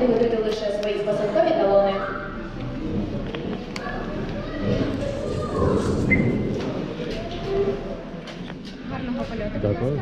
підготуйте лише свої посадкові талони. Гарного польоту.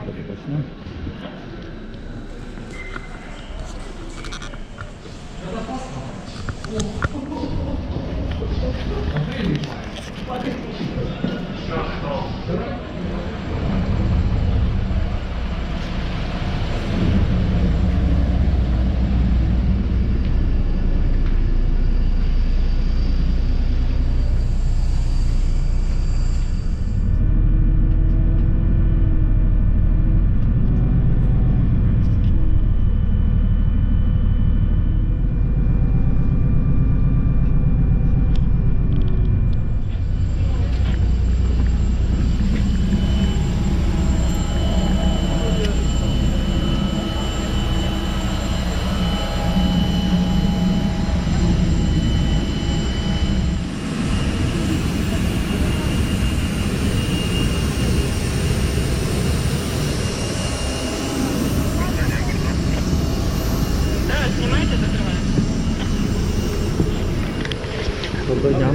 Доброго дня.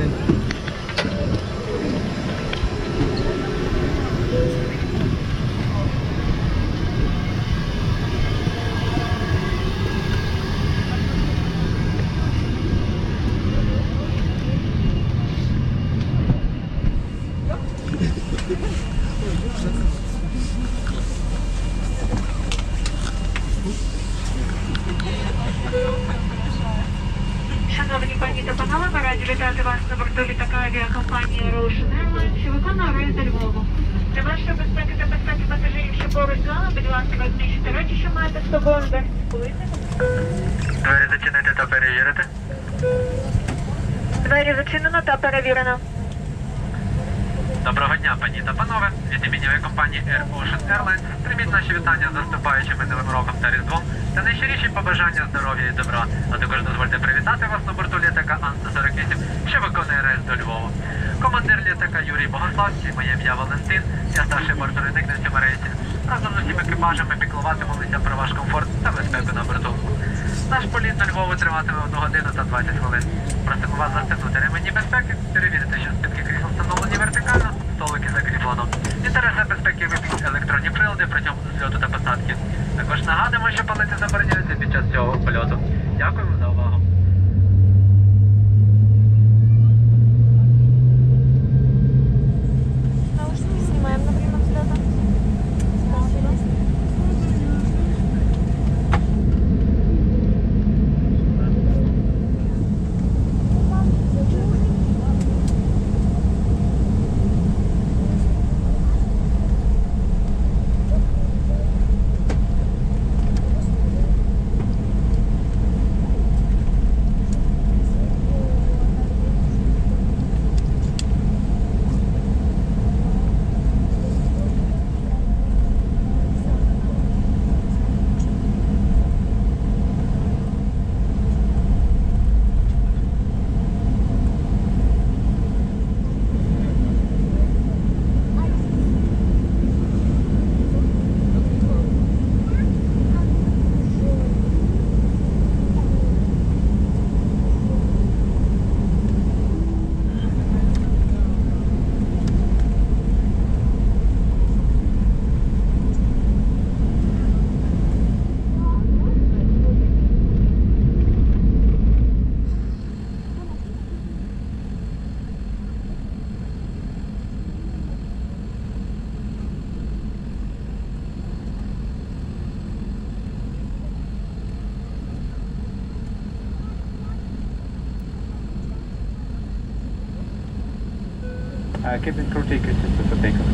Шановні пані та панове, ми раді вітати вас на борту літака авіакомпанії Russian Airlines, що виконує рейс до Львова. Для вашої безпеки та безпеки пасажирів, що поруч з вами, будь ласка, розміщуйте речі, що маєте з собою. Двері зачинити та перевірити. Двері зачинено та перевірено. Доброго дня, пані та панове. Від імені авіакомпанії Air Ocean Airlines прийміть наші вітання з наступаючими Новим роком та Різдвом та найщиріші побажання здоров'я і добра. А також дозвольте привітати вас на борту літака Ан-148, що виконує рейс до Львова. Командир літака Юрій Богославський, моє ім'я Валентин, я старший бортовник на цьому рейсі. Разом з усім екіпажем ми про ваш комфорт та безпеку на борту. Наш політ до Львова триватиме 1 годину та 20 хвилин. Просимо вас застегнути ремені безпеки, перевірити, що спинки крісла встановлені вертикально, столики закріплено. Інтереси безпеки вимкніть електронні прилади протягом зльоту та посадки. Також нагадуємо, що палити забороняється під час цього польоту. Дякуємо за увагу. I and crew ticket to take off.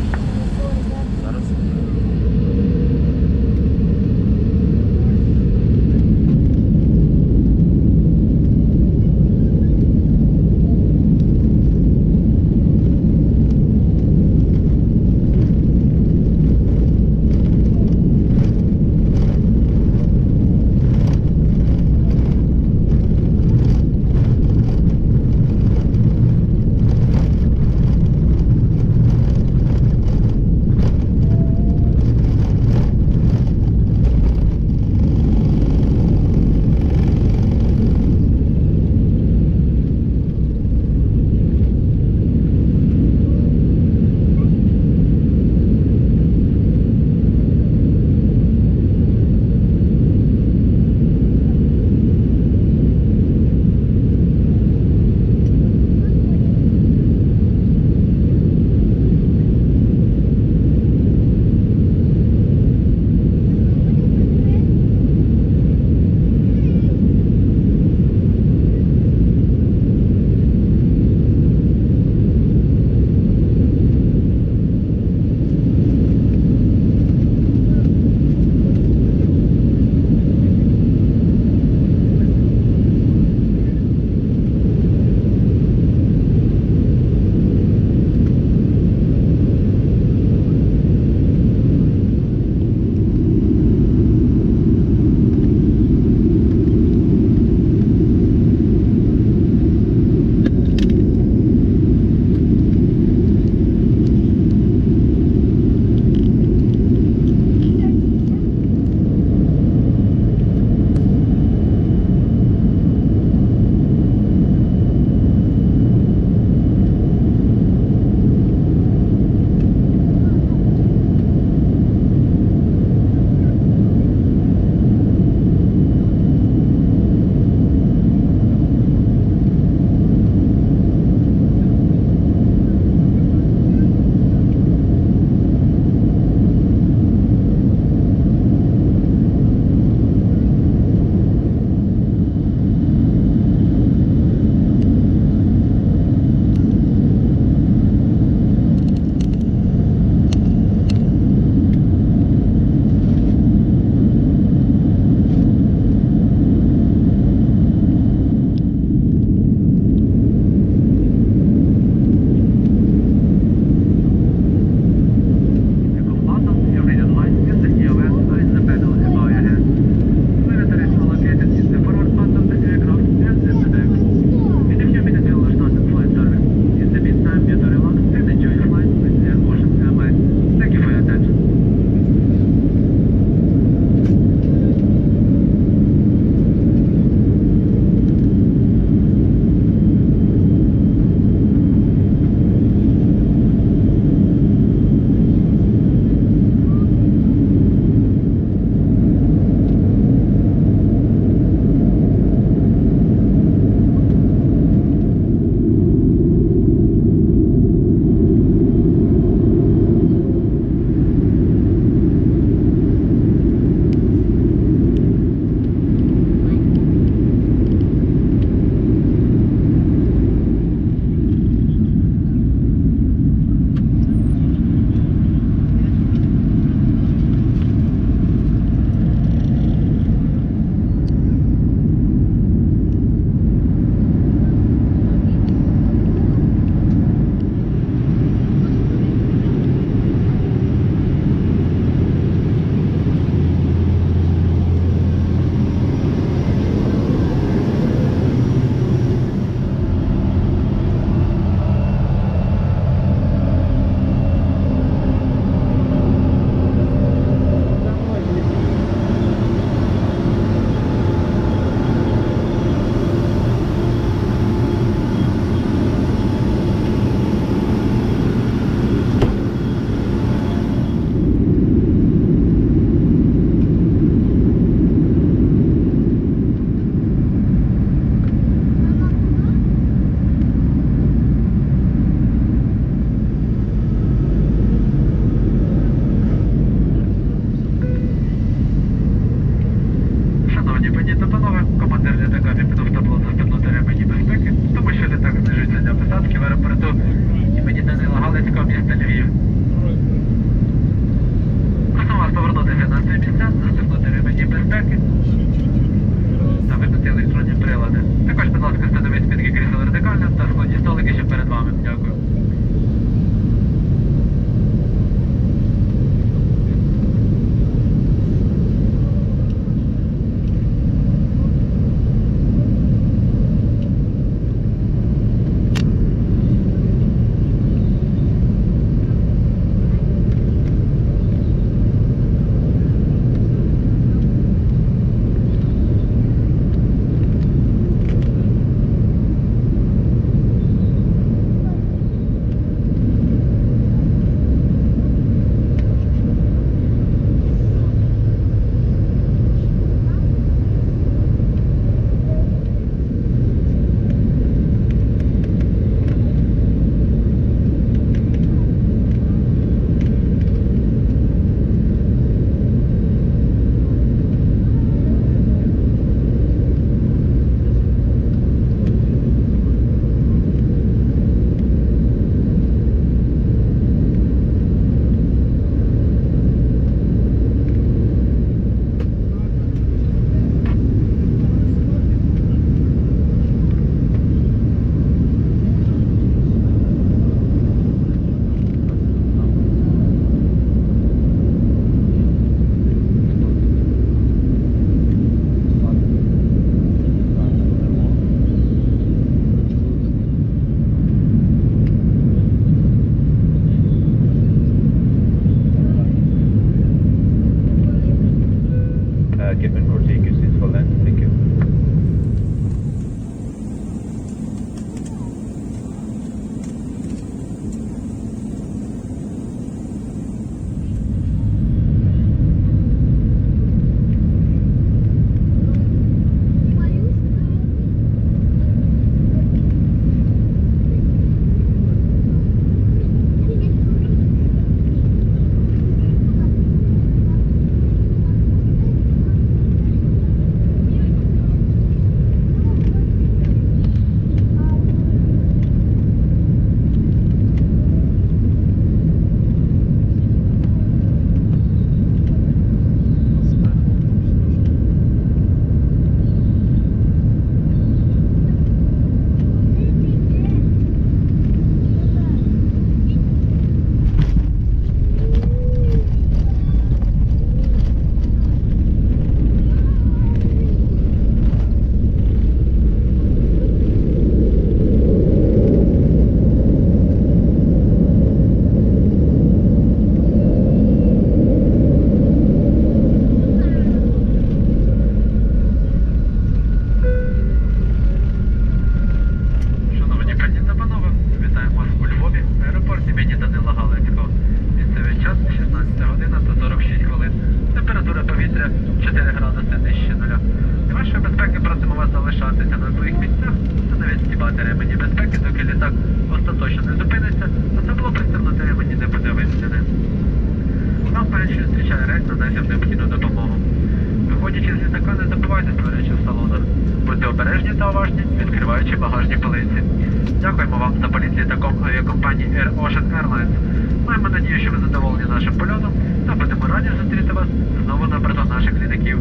Надію, що ви задоволені нашим польотом та будемо раді зустріти вас знову на борту наших літаків.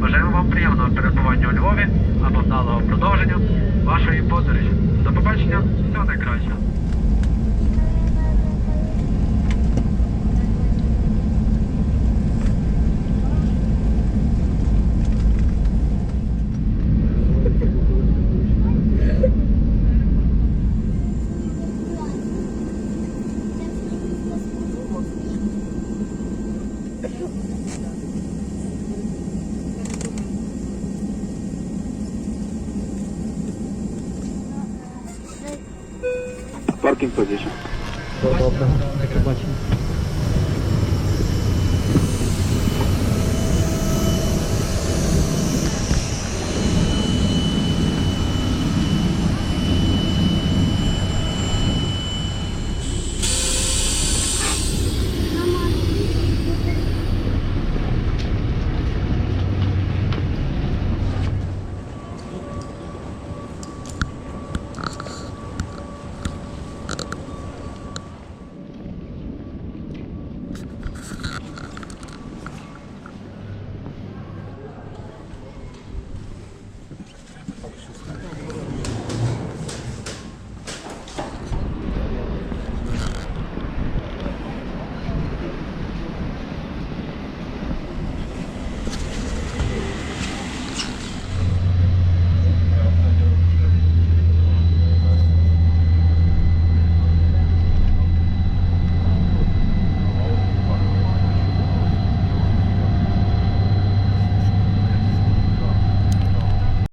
Бажаємо вам приємного перебування у Львові або вдалого продовження вашої подорожі. До побачення, всього найкращого. Добре, до побачення.